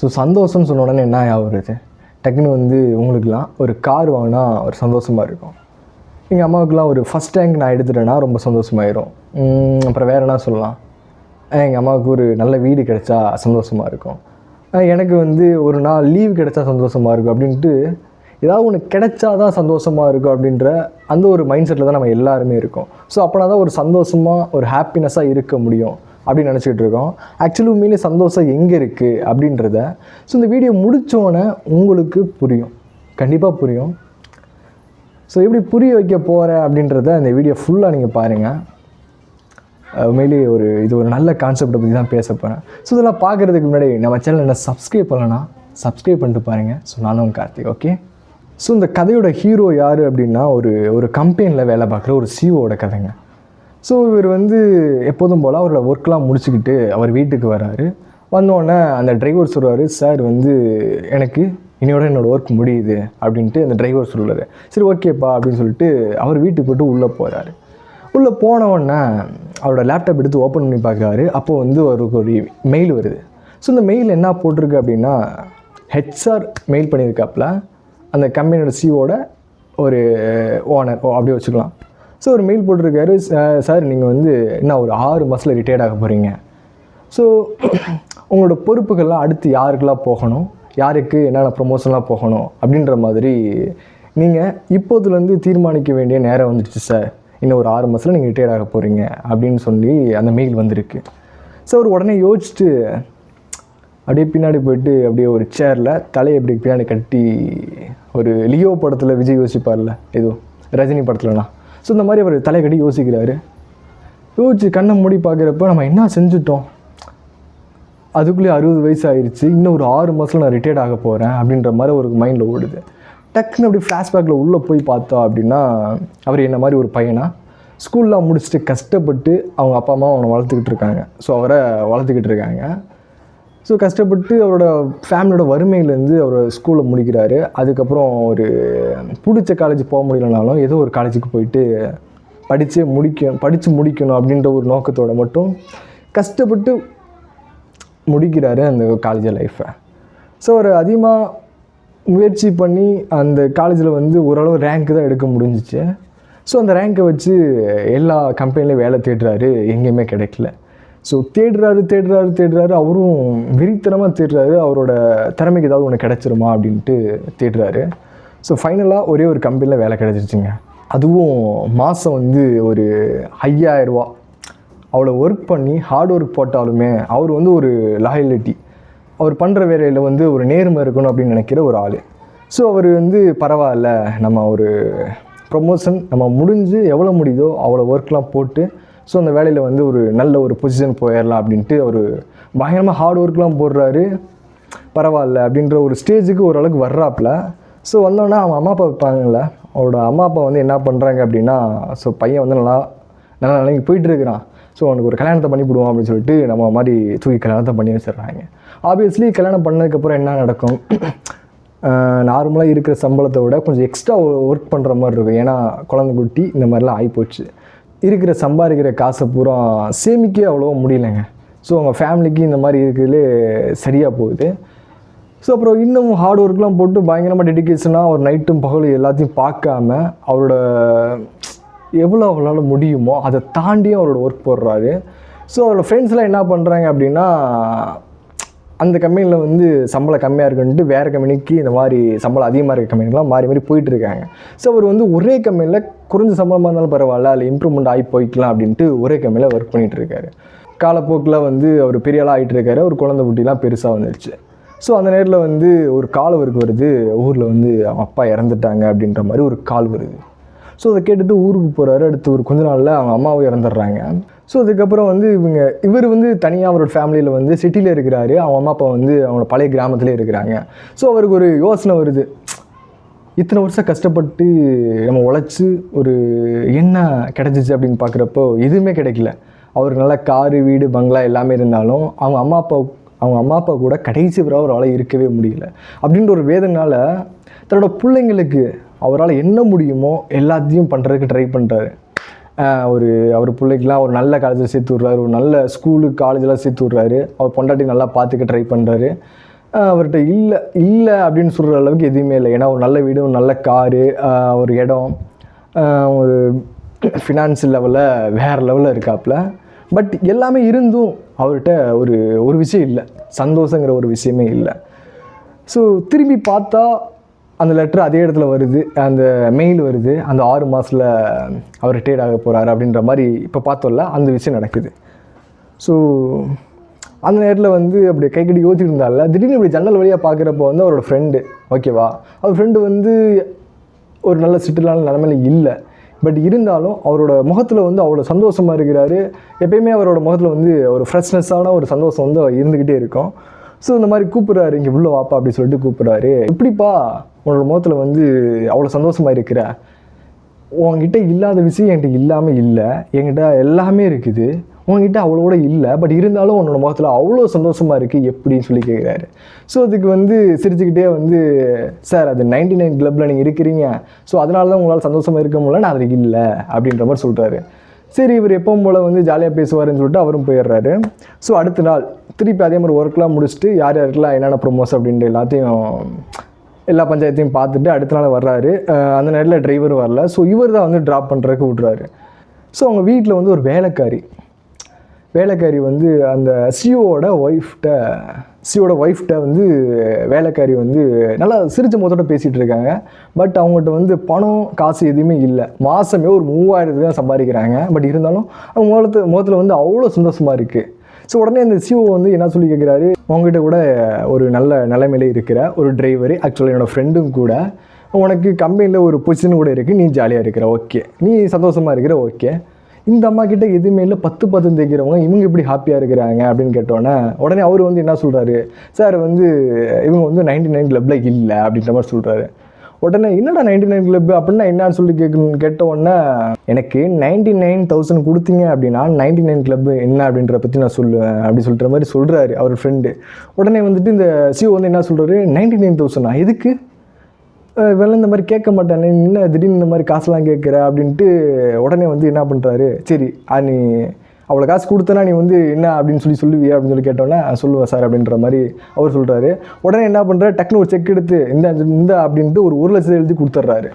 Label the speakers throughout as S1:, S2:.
S1: So சந்தோஷம்னு சொன்ன உடனே என்ன ஆகுறது டக்குன்னு வந்து உங்களுக்குலாம் ஒரு கார் வாங்கினா ஒரு சந்தோஷமாக இருக்கும். எங்கள் அம்மாவுக்குலாம் ஒரு ஃபஸ்ட் ரேங்க் நான் எடுத்துட்டேன்னா ரொம்ப சந்தோஷமாயிரும். அப்புறம் வேறு என்ன சொல்லலாம்? எங்கள் அம்மாவுக்கு ஒரு நல்ல வீடு கிடைச்சா சந்தோஷமாக இருக்கும். எனக்கு வந்து ஒரு நாள் லீவ் கிடைச்சா சந்தோஷமாக இருக்கும் அப்படின்ட்டு ஏதாவது ஒன்று கிடைச்சா தான் சந்தோஷமாக இருக்கும் அப்படின்ற அந்த ஒரு மைண்ட் செட்டில் தான் நம்ம எல்லாருமே இருக்கோம். ஸோ அப்போனா தான் ஒரு சந்தோஷமாக ஒரு ஹாப்பினஸ்ஸாக இருக்க முடியும். அப்படின்னு நினச்சிக்கிட்டு இருக்கோம். ஆக்சுவலி உண்மையிலே சந்தோஷம் எங்கே இருக்குது அப்படின்றத. ஸோ இந்த வீடியோ முடித்தோடனே உங்களுக்கு புரியும். கண்டிப்பாக புரியும். ஸோ எப்படி புரிய வைக்க போகிறேன் அப்படின்றத இந்த வீடியோ ஃபுல்லாக நீங்கள் பாருங்கள் உண்மையிலேயே ஒரு இது ஒரு நல்ல கான்செப்டை பற்றி தான் பேச போகிறேன் ஸோ இதெல்லாம் பார்க்குறதுக்கு முன்னாடி நம்ம சேனல் என்ன சப்ஸ்கிரைப் பண்ணலன்னா சப்ஸ்கிரைப் பண்ணிட்டு பாருங்கள் ஸோ நானும் கார்த்திக் ஓகே ஸோ இந்த கதையோட ஹீரோ யார் அப்படின்னா ஒரு ஒரு கம்பெனியில் வேலை பார்க்குற ஒரு சிஓட கதைங்க. ஸோ இவர் வந்து எப்போதும் போல் அவரோட ஒர்க்லாம் முடிச்சுக்கிட்டு அவர் வீட்டுக்கு வராரு. வந்தோடனே அந்த டிரைவர் சொல்கிறாரு சார் வந்து எனக்கு இன்னையோட என்னோடய ஒர்க் முடியுது அப்படின்ட்டு அந்த டிரைவர் சொல்லுவார் சரி ஓகேப்பா அப்படின்னு சொல்லிட்டு அவர் வீட்டுக்கு போட்டு உள்ளே போகிறாரு உள்ளே போன அவரோட லேப்டாப் எடுத்து ஓப்பன் பண்ணி பார்க்குறாரு. அப்போ வந்து அவருக்கு ஒரு மெயில் வருது. ஸோ இந்த மெயில் என்ன போட்டிருக்கு அப்படின்னா ஹெச்ஆர் மெயில் பண்ணியிருக்காப்புல. அந்த கம்பெனியோட சிஓட ஒரு ஓனர் ஓ அப்படியே வச்சுக்கலாம். ஸோ ஒரு மெயில் போட்டிருக்காரு. சார் நீங்கள் வந்து என்ன ஒரு ஆறு மாதத்தில் ரிட்டையர்ட் ஆக போகிறீங்க ஸோ உங்களோட பொறுப்புகள்லாம் அடுத்து யாருக்கெல்லாம் போகணும்? யாருக்கு என்னென்ன ப்ரொமோஷன்லாம் போகணும்? அப்படின்ற மாதிரி நீங்கள் இப்போதுலேருந்து தீர்மானிக்க வேண்டிய நேரம் வந்துடுச்சு சார் இன்னும் ஒரு ஆறு மாதத்தில் நீங்கள் ரிட்டையர்ட் ஆக போகிறீங்க அப்படின்னு சொல்லி அந்த மெயில் வந்திருக்கு. ஸோ அவர் உடனே யோசிச்சுட்டு அப்படியே பின்னாடி போயிட்டு அப்படியே ஒரு சேரில் தலையை இப்படி பின்னாடி கட்டி ஒரு லியோ படத்தில் விஜய் யோசிப்பார்ல ஏதோ ரஜினி படத்துலண்ணா ஸோ இந்த மாதிரி அவர் தலைக்கடி யோசிக்கிறாரு. யோசிச்சு கண்ணை மூடி பார்க்குறப்ப நம்ம என்ன செஞ்சுட்டோம்? அதுக்குள்ளேயே அறுபது வயசு ஆயிடுச்சு இன்னும் ஒரு ஆறு மாதத்தில் நான் ரிட்டையர்ட் ஆக போகிறேன் அப்படின்ற மாதிரி ஒரு மைண்டில் ஓடுது. டக்குன்னு அப்படி ஃப்ளாஷ்பேக்கில் உள்ளே போய் பார்த்தோம் அப்படின்னா அவர் என்ன மாதிரி ஒரு பையனா? ஸ்கூல்லாம் முடிச்சுட்டு கஷ்டப்பட்டு அவங்க அப்பா அம்மா அவனை வளர்த்துக்கிட்டு இருக்காங்க. ஸோ அவரை வளர்த்துக்கிட்டு இருக்காங்க. ஸோ கஷ்டப்பட்டு அவரோட ஃபேமிலியோட வறுமையிலேருந்து அவர் ஸ்கூலை முடிக்கிறாரு. அதுக்கப்புறம் ஒரு பிடிச்ச காலேஜ் போக முடியலனாலும் ஏதோ ஒரு காலேஜுக்கு போயிட்டு படித்து முடிக்க படித்து முடிக்கணும் அப்படின்ற ஒரு நோக்கத்தோடு மட்டும் கஷ்டப்பட்டு முடிக்கிறாரு அந்த காலேஜ் லைஃப்பை ஸோ அவர் அதிகமாக முயற்சி பண்ணி அந்த காலேஜில் வந்து ஓரளவு ரேங்க் தான் எடுக்க முடிஞ்சிச்சு. ஸோ அந்த ரேங்க்கை வச்சு எல்லா கம்பெனிலையும் வேலை தேடுறாரு. எங்கேயுமே கிடைக்கல. ஸோ தேடுறாரு தேடுறாரு தேடுறாரு. அவரும் வெறித்தனமாக தேடுறாரு. அவரோட திறமைக்கு ஏதாவது ஒன்று கிடச்சிருமா அப்படின்ட்டு தேடுறாரு. ஸோ ஃபைனலாக ஒரே ஒரு கம்பெனியில் வேலை கிடச்சிருச்சுங்க. அதுவும் மாதம் வந்து ஒரு ஐயாயிரரூவா அவ்வளோ ஒர்க் பண்ணி ஹார்ட் ஒர்க் போட்டாலுமே அவர் வந்து ஒரு லாயலிட்டி அவர் பண்ணுற வேலையில் வந்து ஒரு நேர்மை இருக்கணும் அப்படின்னு நினைக்கிற ஒரு ஆள். ஸோ அவர் வந்து பரவாயில்ல. நம்ம ஒரு ப்ரொமோஷன் நம்ம முடிஞ்சு எவ்வளோ முடியுதோ அவ்வளோ ஒர்க்லாம் போட்டு ஸோ அந்த வேலையில் வந்து ஒரு நல்ல ஒரு பொசிஷன் போயிடலாம் அப்படின்ட்டு அவர் பயங்கரமாக ஹார்ட் ஒர்க்லாம் போடுறாரு. பரவாயில்ல அப்படின்ற ஒரு ஸ்டேஜுக்கு ஓரளவுக்கு வர்றாப்புல. ஸோ வந்தோடனே அவங்க அம்மா அப்பா இருப்பாங்கல்ல அவரோட அம்மா அப்பா வந்து என்ன பண்ணுறாங்க அப்படின்னா ஸோ பையன் வந்து நல்லா நல்லா நிலைக்கு போயிட்டுருக்கிறான். ஸோ அவனுக்கு ஒரு கல்யாணத்தை பண்ணி விடுவோம் அப்படின்னு சொல்லிட்டு நம்ம மாதிரி தூக்கி கல்யாணத்தை பண்ணி வச்சிடுறாங்க. ஆப்வியஸ்லி கல்யாணம் பண்ணதுக்கப்புறம் என்ன நடக்கும்? நார்மலாக இருக்கிற சம்பளத்தை விட கொஞ்சம் எக்ஸ்ட்ரா ஒர்க் பண்ணுற மாதிரி இருக்கும். ஏன்னா குழந்தை குட்டி இந்த மாதிரிலாம் ஆகிப்போச்சு இருக்கிற சம்பாதிக்கிற காசை பூரா சேமிக்க அவ்வளோவா முடியலைங்க. ஸோ அவங்க ஃபேமிலிக்கு இந்த மாதிரி இருக்கிறதுலே சரியாக போகுது. ஸோ அப்புறம் இன்னும் ஹார்ட் ஒர்க்லாம் போட்டு பயங்கரமாக டெடிக்கேஷனாக அவர் நைட்டும் பகலும் எல்லாத்தையும் பார்க்காம அவரோட எவ்வளோ அவளால் முடியுமோ அதை தாண்டியும் அவரோட ஒர்க் போடுறாரு. ஸோ அவரோட ஃப்ரெண்ட்ஸ்லாம் என்ன பண்ணுறாங்க அப்படின்னா அந்த கம்பெனியில் வந்து சம்பளம் கம்மியாக இருக்குன்ட்டு வேறு கம்பெனிக்கு இந்த மாதிரி சம்பளம் அதிகமாக இருக்க கம்பெனிலாம் மாறி மாறி போயிட்டுருக்காங்க ஸோ அவர் வந்து ஒரே கம்பெனியில் குறைஞ்ச சம்பளமாக இருந்தாலும் பரவாயில்ல அதில் இம்ப்ரூவ்மெண்ட் ஆகி போய்க்கலாம் அப்படின்ட்டு ஒரே கம்பெனியில் ஒர்க் பண்ணிகிட்டு இருக்காரு காலப்போக்கில் வந்து அவர் பெரிய ஆளாக ஆகிட்டு இருக்காரு ஒரு குழந்தை குட்டிலாம் பெருசாக வந்துடுச்சு ஸோ அந்த நேரத்தில் வந்து ஒரு கால் அவருக்கு வருது ஊரில் வந்து அவங்க அப்பா இறந்துட்டாங்க அப்படின்ற மாதிரி ஒரு கால் வருது. ஸோ அதை கேட்டுட்டு ஊருக்கு போகிறாரு அடுத்து ஒரு கொஞ்ச நாளில் அவங்க அம்மாவும் இறந்துடுறாங்க. ஸோ அதுக்கப்புறம் வந்து இவங்க இவர் வந்து தனியாக அவரோட ஃபேமிலியில் வந்து சிட்டியில் இருக்கிறாரு அவங்க அம்மா அப்பா வந்து அவங்களோட பழைய கிராமத்துலேயே இருக்கிறாங்க. ஸோ அவருக்கு ஒரு யோசனை வருது. இத்தனை வருஷம் கஷ்டப்பட்டு நம்ம உழைச்சி ஒரு என்ன கிடச்சிச்சு அப்படின்னு பார்க்குறப்போ எதுவுமே கிடைக்கல. அவருக்கு நல்ல காரு வீடு பங்களா எல்லாமே இருந்தாலும் அவங்க அம்மா அப்பா அவங்க அம்மா அப்பா கூட கடைசி வரை அவரால் இருக்கவே முடியல. அப்படின்ற ஒரு வேதனால் தன்னோட பிள்ளைங்களுக்கு அவரால் என்ன முடியுமோ எல்லாத்தையும் பண்ணுறதுக்கு ட்ரை பண்ணுறாரு ஒரு அவர் பிள்ளைக்கெலாம் ஒரு நல்ல காலேஜில் சேர்த்து விட்றாரு ஒரு நல்ல ஸ்கூலு காலேஜெலாம் சேர்த்து விட்றாரு. அவர் பொண்டாட்டி நல்லா பார்த்துக்க ட்ரை பண்ணுறாரு அவர்கிட்ட இல்லை இல்லை அப்படின்னு சொல்கிற அளவுக்கு எதுவுமே இல்லை. ஏன்னா ஒரு நல்ல வீடு ஒரு நல்ல காரு ஒரு இடம் ஒரு ஃபினான்ஸ் லெவலில் வேறு லெவலில் இருக்காப்புல. பட் எல்லாமே இருந்தும் அவர்கிட்ட ஒரு ஒரு விஷயம் இல்லை. சந்தோஷங்கிற ஒரு விஷயமே இல்லை. ஸோ திரும்பி பார்த்தா அந்த லெட்டர் அதே இடத்துல வருது. அந்த மெயில் வருது. அந்த ஆறு மாதத்தில் அவர் ரிட்டையர்ட் ஆக போகிறாரு அப்படின்ற மாதிரி இப்போ பார்த்தோம்ல அந்த விஷயம் நடக்குது. ஸோ அந்த நேரத்தில் வந்து அப்படி கை கட்டி யோசிச்சுட்டு இருந்தால திடீர்னு இப்படி ஜன்னல் வழியாக பார்க்குறப்போ வந்து அவரோட ஃப்ரெண்டு ஓகேவா அவர் ஃப்ரெண்டு வந்து ஒரு நல்ல சிட்டிலான நிலமையில இல்லை. பட் இருந்தாலும் அவரோட முகத்தில் வந்து அவ்வளோ சந்தோஷமாக இருக்கிறாரு. எப்பயுமே அவரோட முகத்தில் வந்து ஒரு ஃப்ரெஷ்னஸ்ஸான ஒரு சந்தோஷம் வந்து இருந்துக்கிட்டே இருக்கும். ஸோ இந்த மாதிரி கூப்பிட்றாரு இங்கே உள்ள வாப்பா அப்படி சொல்லிட்டு கூப்பிட்றாரு. இப்படிப்பா உன்னோட முகத்தில் வந்து அவ்வளோ சந்தோஷமாக இருக்கிற? உங்ககிட்ட இல்லாத விஷயம் என்கிட்ட இல்லாமல் இல்லை. என்கிட்ட எல்லாமே இருக்குது. உன்கிட்ட அவ்வளோட இல்லை பட் இருந்தாலும் உன்னோட முகத்தில் அவ்வளோ சந்தோஷமாக இருக்குது எப்படின்னு சொல்லி கேட்குறாரு ஸோ அதுக்கு வந்து சிரிச்சுக்கிட்டே வந்து சார் அது நைன்டி நைன் கிளப்பில் நீங்கள் இருக்கிறீங்க. ஸோ அதனால தான் உங்களால் சந்தோஷமாக இருக்க முடியல நான் அதுக்கு இல்லை அப்படின்ற மாதிரி சொல்கிறாரு சரி இவர் எப்பவும் போல் வந்து ஜாலியாக பேசுவாருன்னு சொல்லிட்டு அவரும் போயிடுறாரு. ஸோ அடுத்த நாள் திருப்பி அதே மாதிரி ஒர்க்லாம் முடிச்சுட்டு யார் யாருக்கெல்லாம் என்னென்ன ப்ரொமோஸ் அப்படின்ற எல்லாத்தையும் எல்லா பஞ்சாயத்தையும் பார்த்துட்டு அடுத்த நாள் வர்றாரு. அந்த நேரத்தில் டிரைவர் வரல. ஸோ இவர் தான் வந்து ட்ராப் பண்ணுறதுக்கு விட்றாரு ஸோ அவங்க வீட்டில் வந்து ஒரு வேலைக்காரி. வேலைக்காரி வந்து அந்த சிஓட ஒய்ஃப்ட்ட சிஓட ஒய்ஃப்ட்ட வந்து வேலைக்காரி வந்து நல்லா சிரிச்ச முகத்தோட பேசிகிட்டு இருக்காங்க. பட் அவங்ககிட்ட வந்து பணம் காசு எதுவுமே இல்லை. மாதமே ஒரு மூவாயிரத்துக்கு தான் சம்பாதிக்கிறாங்க. பட் இருந்தாலும் அவங்க முகத்து முகத்தில் வந்து அவ்வளோ சந்தோஷமாக இருக்குது ஸோ உடனே அந்த சிஓ வந்து என்ன சொல்லி கேட்குறாரு உங்ககிட்ட கூட ஒரு நல்ல நிலைமையில இருக்கிற ஒரு டிரைவர் ஆக்சுவலாக என்னோடய ஃப்ரெண்டும் கூட உனக்கு கம்பெனியில் ஒரு பொசிஷன் கூட இருக்குது நீ ஜாலியாக இருக்கிற ஓகே நீ சந்தோஷமாக இருக்கிற ஓகே இந்த அம்மா கிட்ட எதுவுமே இல்லை பத்து பத்து தைக்கிறவங்க இவங்க எப்படி ஹாப்பியாக இருக்கிறாங்க அப்படின்னு கேட்டோன்னே உடனே அவர் வந்து என்ன சொல்கிறாரு சார் வந்து இவங்க வந்து நைன்டி நைன் கிளப்பில் இல்லை அப்படின்ற மாதிரி சொல்கிறாரு உடனே என்னடா நைன்டி நைன் கிளப் அப்படின்னா என்னன்னு சொல்லி கேட்கணும் கேட்ட உடனே எனக்கு நைன்டி நைன் தௌசண்ட் கொடுத்தீங்க அப்படின்னா நைன்டி நைன் கிளப் என்ன அப்படின்ற பற்றி நான் சொல்லுவேன் அப்படி சொல்கிற மாதிரி சொல்கிறாரு அவர் ஃப்ரெண்டு உடனே வந்துட்டு இந்த சிஓ வந்து என்ன சொல்கிறாரு நைன்டி நைன் தௌசண்டா எதுக்கு? இவெல்லாம் இந்த மாதிரி கேட்க மாட்டானே. என்ன திடீர்னு இந்த மாதிரி காசுலாம் கேட்குற அப்படின்ட்டு உடனே வந்து என்ன பண்ணுறாரு சரி நீ அவ்வளோ காசு கொடுத்தனா நீ வந்து என்ன அப்படின்னு சொல்லி சொல்லுவியா? அப்படின்னு சொல்லி கேட்டோன்னே சொல்லுவேன் சார் அப்படின்ற மாதிரி அவர் சொல்கிறாரு உடனே என்ன பண்ணுறாரு டக்குனு ஒரு செக் எடுத்து இந்த இந்த அப்படின்ட்டு ஒரு ஒரு லட்சம் எழுதி கொடுத்துட்றாரு.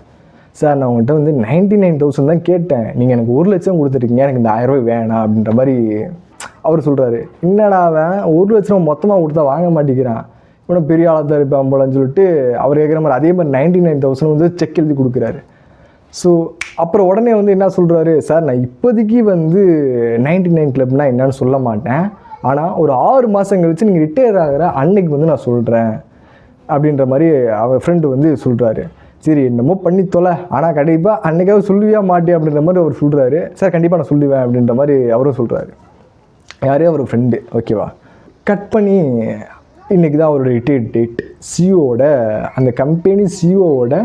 S1: சார் நான் உங்கள்கிட்ட வந்து நைன்ட்டி நைன் தௌசண்ட் தான் கேட்டேன். நீங்கள் எனக்கு ஒரு லட்சம் கொடுத்துருக்கீங்க. எனக்கு இந்த ஆயிரம் ரூபாய் வேணாம் அப்படின்ற மாதிரி அவர் சொல்கிறாரு என்னடா அவன்? ஒரு லட்சம் மொத்தமாக கொடுத்தா வாங்க மாட்டேங்கிறான். இன்னும் பெரிய ஆளாக தான் இருப்பான் போலன்னு சொல்லிட்டு அவர் கேட்குற மாதிரி அதே மாதிரி நைன்டி நைன் தௌசண்ட் வந்து செக் எழுதி கொடுக்குறாரு. ஸோ அப்புறம் உடனே வந்து என்ன சொல்கிறாரு சார் நான் இப்போதைக்கு வந்து நைன்டி நைன் கிளப்னா என்னன்னு சொல்ல மாட்டேன். ஆனால் ஒரு ஆறு மாதம் கழிச்சு நீங்கள் ரிட்டையர் ஆகிற அன்னைக்கு வந்து நான் சொல்கிறேன் அப்படின்ற மாதிரி அவர் ஃப்ரெண்டு வந்து சொல்கிறாரு சரி என்னமோ பண்ணி தொலை. ஆனால் கண்டிப்பாக அன்னைக்காவது சொல்லுவியா மாட்டே அப்படின்ற மாதிரி அவர் சொல்கிறாரு சார் கண்டிப்பாக நான் சொல்லுவேன். அப்படின்ற மாதிரி அவரும் சொல்கிறாரு யாரே அவர் ஃப்ரெண்டு ஓகேவா கட் பண்ணி இன்றைக்கி தான் அவரோட ரிட்டையர்ட் டேட் சிஓட அந்த கம்பெனி சிஓவோட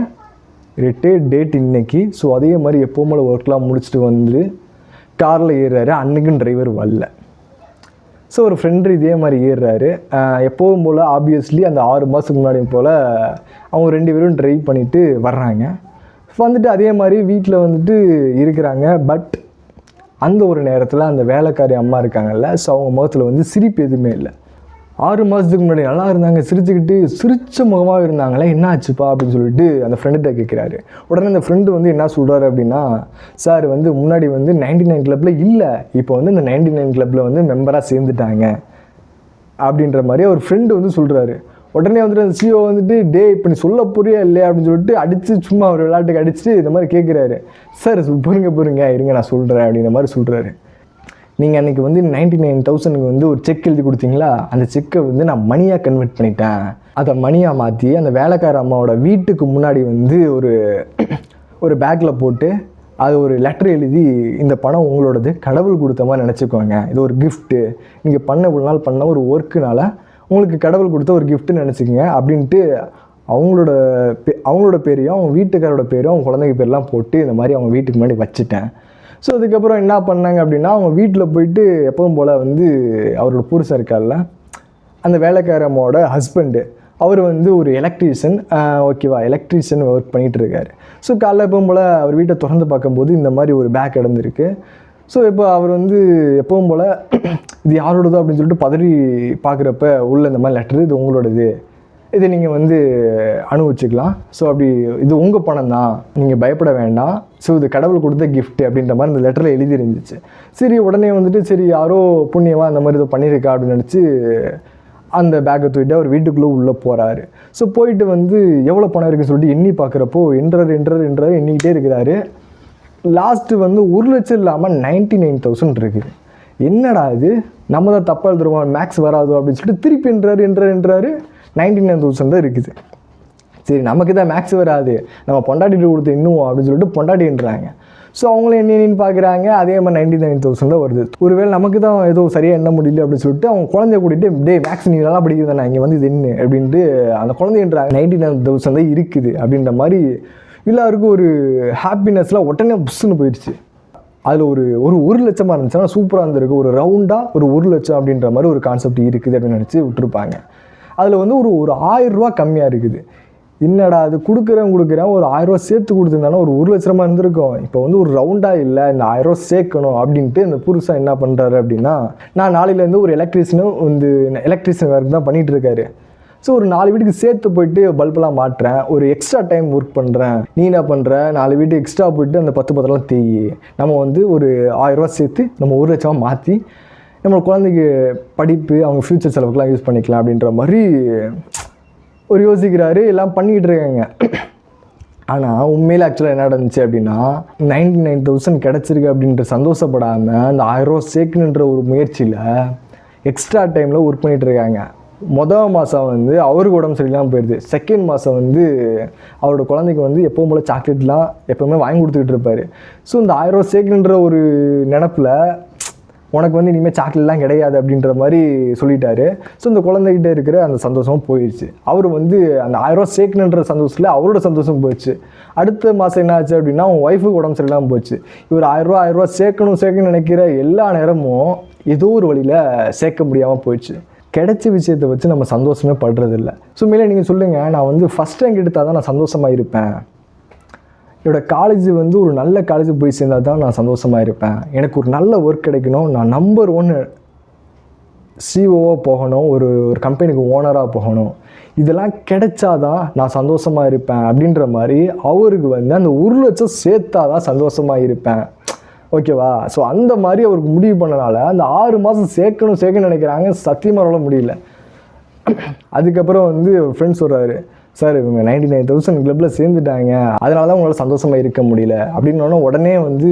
S1: ரிட்டையர்ட் டேட் இன்றைக்கி ஸோ அதே மாதிரி எப்போ மேலே ஒர்க்லாம் முடிச்சுட்டு வந்து காரில் ஏறுறாரு. அன்னைக்கும் டிரைவர் வரல. ஸோ ஒரு ஃப்ரெண்டு இதே மாதிரி ஏறுறாரு. எப்போவும் போல் ஆப்வியஸ்லி அந்த ஆறு மாதத்துக்கு முன்னாடி போல் அவங்க ரெண்டு பேரும் ட்ரைவ் பண்ணிவிட்டு வர்றாங்க. வந்துட்டு அதே மாதிரி வீட்டில் வந்துட்டு இருக்கிறாங்க. பட் அந்த ஒரு நேரத்தில் அந்த வேலைக்காரி அம்மா இருக்காங்கல்ல ஸோ அவங்க முகத்தில் வந்து சிரிப்பு எதுவுமே இல்லை. ஆறு மாதத்துக்கு முன்னாடி நல்லா இருந்தாங்க. சிரிச்சுக்கிட்டு சிரிச்ச முகமாக இருந்தாங்களே என்ன ஆச்சுப்பா அப்படின்னு சொல்லிட்டு அந்த ஃப்ரெண்டுகிட்ட கேட்குறாரு உடனே அந்த ஃப்ரெண்டு வந்து என்ன சொல்கிறாரு அப்படின்னா சார் வந்து முன்னாடி வந்து நைன்டி நைன் கிளப்பில் இல்லை. இப்போ வந்து இந்த நைன்டி நைன் கிளப்பில் வந்து மெம்பராக சேர்ந்துட்டாங்க. அப்படின்ற மாதிரி அவர் ஃப்ரெண்டு வந்து சொல்கிறாரு உடனே வந்துட்டு அந்த சிஓ வந்துட்டு டே இப்போ நீ சொல்ல புரியா இல்லையா? அப்படின்னு சொல்லிட்டு அடித்து சும்மா அவர் விளையாட்டுக்கு அடிச்சுட்டு இந்த மாதிரி கேட்குறாரு சார் பொறுங்க பொறுங்க இருங்க நான் சொல்கிறேன் அப்படின்ற மாதிரி சொல்கிறாரு நீங்கள் அன்றைக்கி வந்து நைன்டி நைன் தௌசண்ட்க்கு வந்து ஒரு செக் எழுதி கொடுத்தீங்களா? அந்த செக்கை வந்து நான் மணியாக கன்வெர்ட் பண்ணிட்டேன். அதை மணியாக மாற்றி அந்த வேலைக்கார அம்மாவோட வீட்டுக்கு முன்னாடி வந்து ஒரு ஒரு பேக்கில் போட்டு அது ஒரு லெட்டர் எழுதி இந்த பணம் உங்களோடது. கடவுள் கொடுத்த மாதிரி நினச்சிக்கோங்க. இது ஒரு கிஃப்ட்டு நீங்கள் பண்ண இவ்வளோ நாள் பண்ண ஒரு ஒர்க்குனால உங்களுக்கு கடவுள் கொடுத்த ஒரு கிஃப்ட்டுன்னு நினச்சிக்கோங்க அப்படின்ட்டு அவங்களோட பே அவங்களோட பேரையும் அவங்க வீட்டுக்காரோட பேரும் அவங்க குழந்தைங்க பேர்லாம் போட்டு இந்த மாதிரி அவங்க வீட்டுக்கு முன்னாடி வச்சுட்டேன். ஸோ அதுக்கப்புறம் என்ன பண்ணாங்க அப்படின்னா அவங்க வீட்டில் போயிட்டு எப்பவும் போல் வந்து அவரோட புருஷன் இருக்கார்ல அந்த வேலைக்காரம்மோட ஹஸ்பண்டு அவர் வந்து ஒரு எலக்ட்ரீஷியன் ஓகேவா எலக்ட்ரீஷியன் ஒர்க் பண்ணிகிட்டு இருக்காரு. ஸோ காலைல எப்பவும் போல் அவர் வீட்டை திறந்து பார்க்கும்போது இந்த மாதிரி ஒரு பேக் இடந்துருக்கு ஸோ இப்போ அவர் வந்து எப்பவும் போல் இது யாரோடதோ அப்படின்னு சொல்லிட்டு பதறி பார்க்குறப்ப உள்ள இந்த மாதிரி லெட்டர் இது உங்களோடது இதை நீங்கள் வந்து அனுபவிச்சுக்கலாம். ஸோ அப்படி இது உங்கள் பணம் தான் நீங்கள் பயப்பட வேண்டாம். ஸோ இது கடவுள் கொடுத்த கிஃப்ட்டு அப்படின்ற மாதிரி இந்த லெட்டரில் எழுதி இருந்துச்சு சரி உடனே வந்துட்டு சரி யாரோ புண்ணியமாக அந்த மாதிரி இதை பண்ணியிருக்கா அப்படின்னு நினச்சி அந்த பேக்கை தூக்கிட்டு அவர் வீட்டுக்குள்ளே உள்ளே போகிறாரு ஸோ போயிட்டு வந்து எவ்வளோ பணம் இருக்குன்னு சொல்லிட்டு எண்ணி பார்க்குறப்போ என்றர் என்றர் என்றர் எண்ணிக்கிட்டே இருக்கிறாரு. லாஸ்ட்டு வந்து ஒரு லட்சம் இல்லாமல் நைன்ட்டி நைன் தௌசண்ட் இருக்குது என்னடா இது? நம்ம தான் தப்பாக எழுதுருவோம் மேக்ஸ் வராதோ அப்படின்னு சொல்லிட்டு திருப்பி என்றார் என்றார் என்றாரு. நைன்டி நைன் தௌசண்ட் தான் இருக்குது. சரி நமக்கு தான் மேக்ஸ் வராது. நம்ம பொண்டாட்டிட்டு கொடுத்து இன்னும் அப்படின்னு சொல்லிட்டு பொண்டாட்டின்றாங்க. ஸோ அவங்களும் என்ன என்னன்னு பார்க்குறாங்க அதே மாதிரி நைன்டி நைன் தௌசண்ட் தான் வருது. ஒருவேளை நமக்கு தான் ஏதோ சரியாக எண்ண முடியல அப்படின்னு சொல்லிட்டு அவங்க குழந்தைய கூட்டிகிட்டு டே மேக்ஸ் நீ நல்லா படிக்கிறதா இங்கே வந்து இது என்ன? அப்படின்ட்டு அந்த குழந்தைன்றாங்க. நைன்டி நைன் தௌசண்ட் தான் இருக்குது அப்படின்ற மாதிரி எல்லாருக்கும் ஒரு ஹாப்பினஸ்லாம் உடனே புஷ்ஷுன்னு போயிடுச்சு. அதில் ஒரு ஒரு ஒரு லட்சமாக இருந்துச்சுன்னா சூப்பராக இருந்திருக்கு. ஒரு ரவுண்டாக ஒரு ஒரு லட்சம் அப்படின்ற மாதிரி ஒரு கான்செப்ட் இருக்குது அப்படின்னு நினச்சி விட்டுருப்பாங்க. அதில் வந்து ஒரு ஒரு ஆயிரரூவா கம்மியாக இருக்குது. என்னடா அது கொடுக்குறேன் கொடுக்குறேன். ஒரு ஆயிரம் ரூபா சேர்த்து கொடுத்துருந்தாலும் ஒரு ஒரு லட்ச ரூபா இருந்திருக்கும். இப்போ வந்து ஒரு ரவுண்டாக இல்லை இந்த ஆயிரரூவா சேர்க்கணும் அப்படின்ட்டு இந்த புருஷன் என்ன பண்ணுறாரு அப்படின்னா நான் நாளையிலேருந்து ஒரு எலக்ட்ரிஷியனும் வந்து எலக்ட்ரிஷியன் ஒர்க் தான் பண்ணிகிட்டு இருக்காரு. ஸோ ஒரு நாலு வீட்டுக்கு சேர்த்து போயிட்டு பல்பெலாம் மாட்டுறேன். ஒரு எக்ஸ்ட்ரா டைம் ஒர்க் பண்ணுறேன் நீ என்ன பண்ணுற நாலு வீட்டு எக்ஸ்ட்ரா போயிட்டு அந்த பத்து பத்தெல்லாம் தேய் நம்ம வந்து ஒரு ஆயிரரூவா சேர்த்து நம்ம ஒரு லட்சமாக மாற்றி நம்ம குழந்தைக்கு படிப்பு அவங்க ஃப்யூச்சர் செலவுக்குலாம் யூஸ் பண்ணிக்கலாம் அப்படின்ற மாதிரி ஒரு யோசிக்கிறாரு. எல்லாம் பண்ணிக்கிட்டு இருக்காங்க. ஆனால் உண்மையில் ஆக்சுவலாக என்ன நடந்துச்சு அப்படின்னா நைன்டி நைன் தௌசண்ட் கிடச்சிருக்கு அப்படின்ற சந்தோஷப்படாமல் அந்த ஆயிரரூவா சேர்க்கணுன்ற ஒரு முயற்சியில் எக்ஸ்ட்ரா டைமில் ஒர்க் பண்ணிகிட்டு இருக்காங்க. மொதல் மாதம் வந்து அவருக்கு உடம்பு சரியில்லாமல் போயிடுது செகண்ட் மாதம் வந்து அவரோட குழந்தைக்கு வந்து எப்பவும் போல் சாக்லேட்லாம் எப்போவுமே வாங்கி கொடுத்துக்கிட்டு இருப்பார். ஸோ இந்த ஆயிரரூவா சேர்க்கணுன்ற ஒரு நினப்பில் உனக்கு வந்து இனிமேல் சாக்லேட்லாம் கிடையாது அப்படின்ற மாதிரி சொல்லிட்டாரு. ஸோ இந்த குழந்தைகிட்ட இருக்கிற அந்த சந்தோஷமும் போயிடுச்சு அவர் வந்து அந்த ஆயிரரூவா சேர்க்கணுன்ற சந்தோஷத்தில் அவரோட சந்தோஷம் போயிடுச்சு அடுத்த மாதம் என்ன ஆச்சு அப்படின்னா அவன் ஒய்ஃபுக்கு உடம்பு சரியில்லாமல் போச்சு. இவர் ஆயிரரூவா ஆயிரரூவா சேர்க்கணும் சேர்க்கணும்னு நினைக்கிற எல்லா நேரமும் ஏதோ ஒரு வழியில் சேர்க்க முடியாமல் போயிடுச்சு. கிடைச்ச விஷயத்தை வச்சு நம்ம சந்தோஷமே படுறதில்ல. ஸோ மேலே நீங்கள் சொல்லுங்கள் நான் வந்து ஃபஸ்ட் ரேங்க் எடுத்தால் தான் நான் சந்தோஷமாக இருப்பேன். என்னோட காலேஜ் வந்து ஒரு நல்ல காலேஜ் போய் சேர்ந்தால் தான் நான் சந்தோஷமாக இருப்பேன். எனக்கு ஒரு நல்ல ஒர்க் கிடைக்கணும். நான் நம்பர் ஒன்று சிஓவாக போகணும். ஒரு ஒரு கம்பெனிக்கு ஓனராக போகணும். இதெல்லாம் கிடைச்சாதான் நான் சந்தோஷமாக இருப்பேன் அப்படின்ற மாதிரி அவருக்கு வந்து அந்த ஒரு லட்சம் சேர்த்தா தான் சந்தோஷமாக இருப்பேன். ஓகேவா ஸோ அந்த மாதிரி அவருக்கு முடிவு பண்ணனால அந்த ஆறு மாதம் சேர்க்கணும் சேர்க்கணும்னு நினைக்கிறாங்க. சத்தியமாக முடியல. அதுக்கப்புறம் வந்து ஒரு ஃப்ரெண்ட்ஸ் சொல்கிறாரு சார் இவங்க நைன்டி நைன் தௌசண்ட் கிளப்பில் சேர்ந்துட்டாங்க. அதனால தான் உங்களால் சந்தோஷமாக இருக்க முடியல. அப்படின்னோடனே உடனே வந்து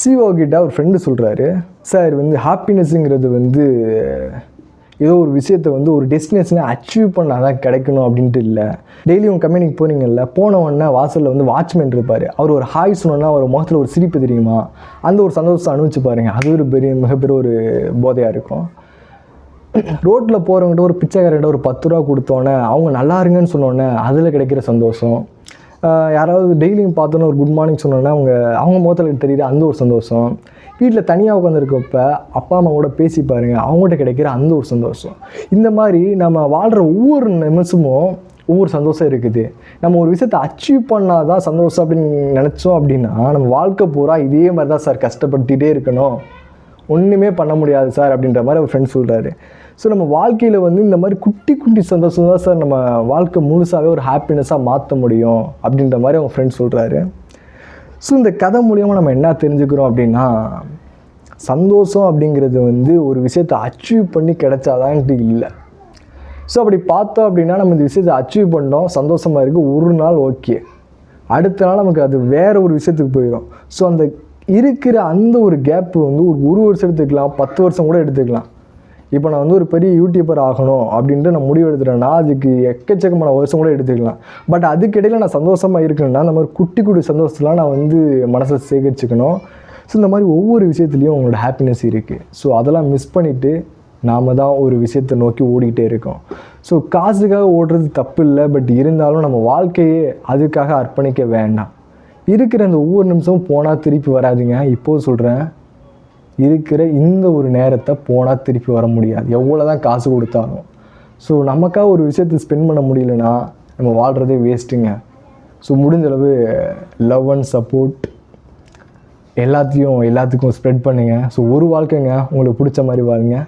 S1: சிஓ கிட்ட ஒரு ஃப்ரெண்டு சொல்கிறாரு சார் வந்து ஹாப்பினஸ்ஸுங்கிறது வந்து ஏதோ ஒரு விஷயத்தை வந்து ஒரு டெஸ்டினேஷனை அச்சீவ் பண்ணால் தான் கிடைக்கணும் அப்படின்ட்டு இல்லை. டெய்லி உங்கள் கம்பெனிக்கு போனீங்கல்ல போன உடனே வாசலில் வந்து வாட்ச்மேன் இருப்பார். அவர் ஒரு ஹாய் சொன்னோன்னா அவர் முகத்தில் ஒரு சிரிப்பு தெரியுமா? அந்த ஒரு சந்தோஷத்தை அனுபவிச்சு பாருங்கள் அது ஒரு பெரிய மிகப்பெரிய ஒரு போதையாக இருக்கும். ரோட்டில் போகிறவங்ககிட்ட ஒரு பிச்சைக்காரர்கிட்ட ஒரு பத்து ரூபா கொடுத்தோன்னே அவங்க நல்லா இருங்கன்னு சொன்னோன்னே அதில் கிடைக்கிற சந்தோஷம். யாராவது டெய்லியும் பார்த்தோன்னே ஒரு குட் மார்னிங் சொன்னோன்னே அவங்க அவங்க முகத்தில் தெரியுது அந்த ஒரு சந்தோஷம். வீட்டில் தனியாக உட்காந்துருக்கப்ப அப்பா அம்மா கூட பேசி பாருங்கள் அவங்ககிட்ட கிடைக்கிற அந்த ஒரு சந்தோஷம். இந்த மாதிரி நம்ம வாழ்கிற ஒவ்வொரு நிமிஷமும் ஒவ்வொரு சந்தோஷம் இருக்குது. நம்ம ஒரு விஷயத்தை அச்சீவ் பண்ணால் தான் சந்தோஷம் அப்படின்னு நினச்சோம் அப்படின்னா நம்ம வாழ்க்கை பூரா இதே மாதிரி தான் சார் கஷ்டப்பட்டுகிட்டே இருக்கணும். ஒன்றுமே பண்ண முடியாது சார் அப்படின்ற மாதிரி அவர் ஃப்ரெண்ட் சொல்கிறாரு ஸோ நம்ம வாழ்க்கையில் வந்து இந்த மாதிரி குட்டி குட்டி சந்தோஷம் தான் சார் நம்ம வாழ்க்கை முழுசாகவே ஒரு ஹாப்பினஸ்ஸாக மாற்ற முடியும் அப்படின்ற மாதிரி அவங்க ஃப்ரெண்ட் சொல்கிறாரு ஸோ இந்த கதை மூலியமாக நம்ம என்ன தெரிஞ்சுக்கிறோம் அப்படின்னா சந்தோஷம் அப்படிங்கிறது வந்து ஒரு விஷயத்தை அச்சீவ் பண்ணி கிடைச்சாதான்ட்டு இல்லை. ஸோ அப்படி பார்த்தோம் அப்படின்னா நம்ம இந்த விஷயத்தை அச்சீவ் பண்ணோம் சந்தோஷமாக இருக்குது ஒரு நாள் ஓகே அடுத்த நாள் நமக்கு அது வேறு ஒரு விஷயத்துக்கு போயிடும் ஸோ அந்த இருக்கிற அந்த ஒரு கேப்பு வந்து ஒரு ஒரு வருஷம் எடுத்துக்கலாம் பத்து வருஷம் கூட எடுத்துக்கலாம். இப்போ நான் வந்து ஒரு பெரிய யூடியூபர் ஆகணும் அப்படின்ட்டு நான் முடிவு எடுத்துட்டேன்னா அதுக்கு எக்கச்சக்கமான வருஷம் கூட எடுத்துக்கலாம். பட் அதுக்கிடையில் நான் சந்தோஷமாக இருக்கணும்னா அந்த மாதிரி குட்டி குட்டி சந்தோஷத்தெலாம் நான் வந்து மனசில் சேகரிச்சுக்கணும். ஸோ இந்த மாதிரி ஒவ்வொரு விஷயத்துலையும் உங்களோட ஹாப்பினஸ் இருக்குது ஸோ அதெல்லாம் மிஸ் பண்ணிவிட்டு நாம் தான் ஒரு விஷயத்தை நோக்கி ஓடிக்கிட்டே இருக்கோம். ஸோ காசுக்காக ஓடுறது தப்பு இல்லை பட் இருந்தாலும் நம்ம வாழ்க்கையே அதுக்காக அர்ப்பணிக்க வேண்டாம். இருக்கிற அந்த ஒவ்வொரு நிமிஷமும் போனால் திருப்பி வராதுங்க. இப்போது சொல்கிறேன் இருக்கிற இந்த ஒரு நேரத்தை போனால் திருப்பி வர முடியாது. எவ்வளோ தான் காசு கொடுத்தாலும். ஸோ நமக்காக ஒரு விஷயத்தை ஸ்பெண்ட் பண்ண முடியலன்னா நம்ம வாழ்கிறதே வேஸ்ட்டுங்க ஸோ முடிஞ்சளவு லவ் அண்ட் சப்போர்ட் எல்லாத்தையும் எல்லாத்துக்கும் ஸ்ப்ரெட் பண்ணுங்கள் ஸோ ஒரு வாழ்க்கைங்க. உங்களுக்கு பிடிச்ச மாதிரி வாழுங்க.